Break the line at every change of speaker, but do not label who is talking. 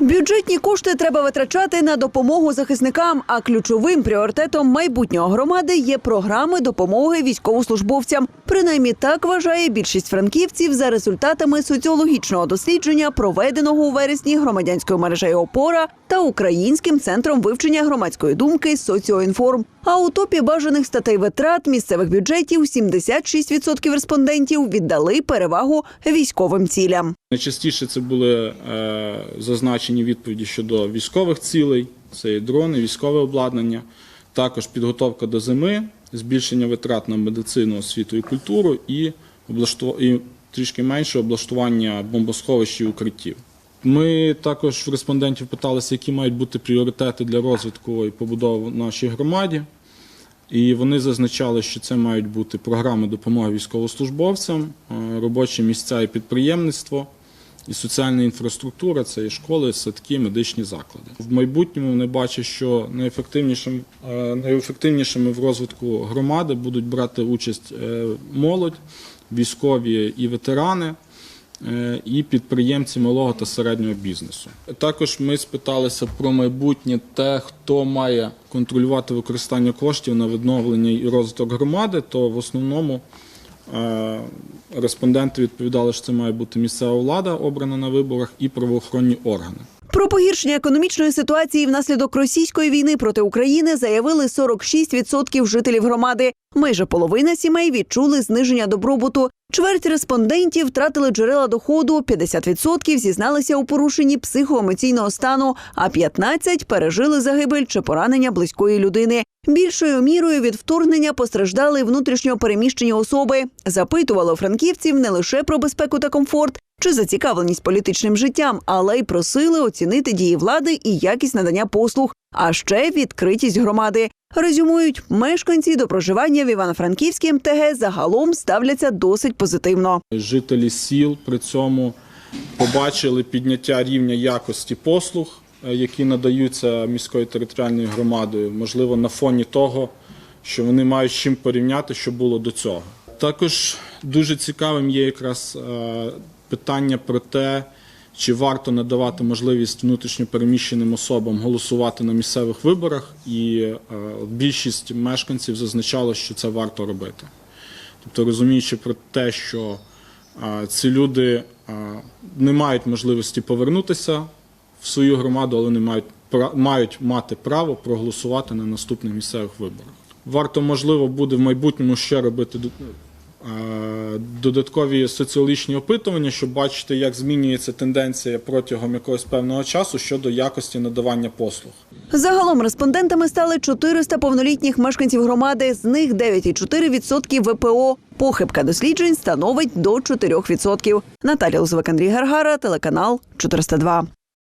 Бюджетні кошти треба витрачати на допомогу захисникам. А ключовим пріоритетом майбутнього громади є програми допомоги військовослужбовцям. Принаймні так вважає більшість франківців за результатами соціологічного дослідження, проведеного у вересні громадянською мережею Опора та Українським центром вивчення громадської думки Соціоінформ. А у топі бажаних статей витрат місцевих бюджетів 76% респондентів віддали перевагу військовим цілям.
Найчастіше це були е, зазначені відповіді щодо військових цілей, це і дрони, військове обладнання, також підготовка до зими, збільшення витрат на медицину, освіту і культуру і, і трішки менше облаштування бомбосховищ і укриттів. Ми також в респондентів питалися, які мають бути пріоритети для розвитку і побудови в нашій громаді. І вони зазначали, що це мають бути програми допомоги військовослужбовцям, е, робочі місця і підприємництво, і соціальна інфраструктура це і школи, садки, медичні заклади. В майбутньому вони бачать, що найефективнішим, е, найефективнішими в розвитку громади будуть брати участь е, молодь, військові і ветерани. Е, І підприємці малого та середнього бізнесу. Також ми спиталися про майбутнє те, хто має контролювати використання коштів на відновлення і розвиток громади, то в основному е, респонденти відповідали, що це має бути місцева влада, обрана на виборах, і правоохоронні органи.
Про погіршення економічної ситуації внаслідок російської війни проти України заявили 46% жителів громади. Майже половина сімей відчули зниження добробуту. Чверть респондентів втратили джерела доходу, 50% зізналися у порушенні психоемоційного стану, а 15% пережили загибель чи поранення близької людини. Більшою мірою від вторгнення постраждали внутрішньо переміщені особи. Запитували франківців не лише про безпеку та комфорт, чи зацікавленість політичним життям, але й просили оцінити дії влади і якість надання послуг, а ще відкритість громади. Резюмують, мешканці до проживання в Івано-Франківській МТГ загалом ставляться досить позитивно.
Жителі сіл при цьому побачили підняття рівня якості послуг, е, які надаються міською територіальною громадою, можливо, на фоні того, що вони мають чим порівняти, що було до цього. Також дуже цікавим є якраз е, питання про те, чи варто надавати можливість внутрішньо переміщеним особам голосувати на місцевих виборах, і е, більшість мешканців зазначало, що це варто робити. Тобто розуміючи про те, що ці люди не мають можливості повернутися в свою громаду, але вони мають, мають мати право проголосувати на наступних місцевих виборах. Варто, можливо, буде в майбутньому ще робити додаткові соціологічні опитування, щоб бачити, як змінюється тенденція протягом якогось певного часу щодо якості надавання послуг.
Загалом респондентами стали 400 повнолітніх мешканців громади, з них 9,4% ВПО. Похибка досліджень становить до 4%. Наталія Лузвик, Андрій Гаргара, телеканал 402.